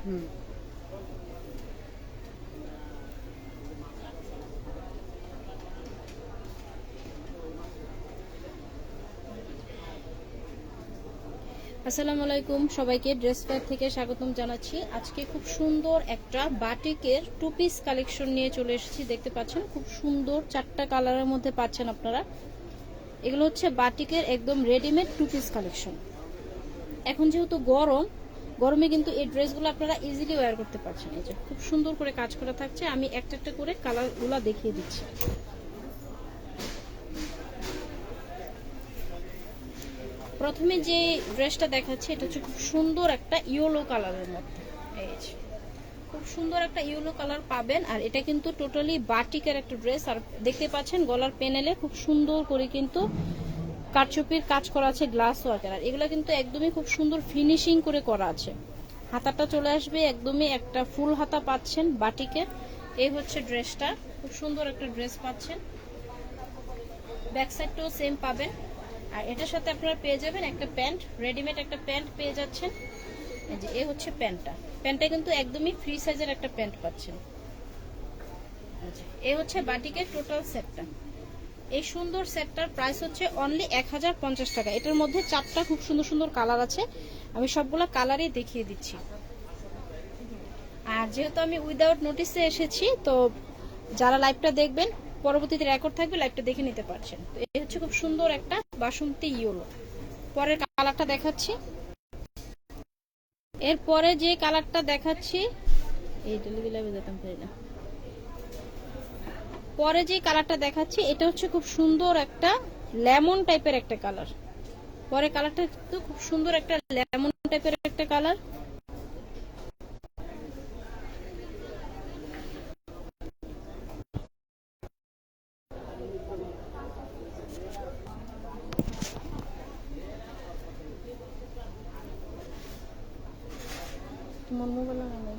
আসসালামু আলাইকুম সবাইকে, ড্রেস ফেয়ার থেকে স্বাগতম জানাচ্ছি। আজকে খুব সুন্দর একটা বাটিকের টু পিস কালেকশন নিয়ে চলে এসেছি, দেখতে পাচ্ছেন? খুব সুন্দর চারটা কালারের মধ্যে পাচ্ছেন আপনারা। এগুলো হচ্ছে বাটিকের একদম রেডিমেড টু পিস কালেকশন এখন যেহেতু গরম গরমে কিন্তু এই ড্রেসগুলো আপনারা ইজিলি ওয়্যার করতে পারছেন। এই যে খুব সুন্দর করে কাজ করা থাকছে। আমি একটা একটা করে কালারগুলো দেখিয়ে দিচ্ছি। প্রথমে যে ড্রেসটা দেখাচ্ছি, এটা হচ্ছে খুব সুন্দর একটা ইয়েলো কালারের মধ্যে। এই যে খুব সুন্দর একটা ইয়েলো কালার পাবেন। আর এটা কিন্তু টোটালি বাটিকের একটা ড্রেস। আর দেখতে পাচ্ছেন গলার পেনেলে খুব সুন্দর করে কিন্তু কারচুপির কাজ করা আছে গ্লাস ওয়ার্কের আর। এগুলো কিন্তু একদমই খুব সুন্দর ফিনিশিং করে করা আছে। হাতাটা চলে আসবে একদমই একটা ফুল হাতা পাচ্ছেন বাটিকে। এই হচ্ছে ড্রেসটা খুব সুন্দর একটা ড্রেস পাচ্ছেন। ব্যাক সাইডটাও সেম পাবেন। আর এটার সাথে আপনারা পেয়ে যাবেন একটা প্যান্ট রেডিমেড একটা প্যান্ট পেয়ে যাচ্ছেন। এই যে এ হচ্ছে প্যান্টটা প্যান্টটা কিন্তু একদমই ফ্রি সাইজের একটা প্যান্ট পাচ্ছেন। যে, এ হচ্ছে বাটিকের টোটাল সেটটা এই সুন্দর সেটটার প্রাইস হচ্ছে অনলি এক হাজার পঞ্চাশ টাকা। এটার মধ্যে চারটা খুব সুন্দর সুন্দর কালার আছে। আমি সবগুলো কালারই দেখিয়ে দিচ্ছি। আর যেহেতু আমি উইদাউট নোটিসে এসেছি, তো যারা লাইভটা দেখবেন, পরবর্তীতে রেকর্ড থাকবে লাইভটা দেখে নিতে পারছেন। তো এই হচ্ছে খুব সুন্দর একটা বাসন্তী ইয়েলো পরের কালারটা দেখাচ্ছি। এরপরে যে কালারটা দেখাচ্ছি, এই ডেলিভারি লাইভে যেতাম না। পরে যে কালারটা দেখাচ্ছি, এটা হচ্ছে খুব সুন্দর একটা লেমন টাইপের একটা কালার। পরে কালারটা কিন্তু খুব সুন্দর একটা লেমন টাইপের একটা কালার। তোমার মোবাইল না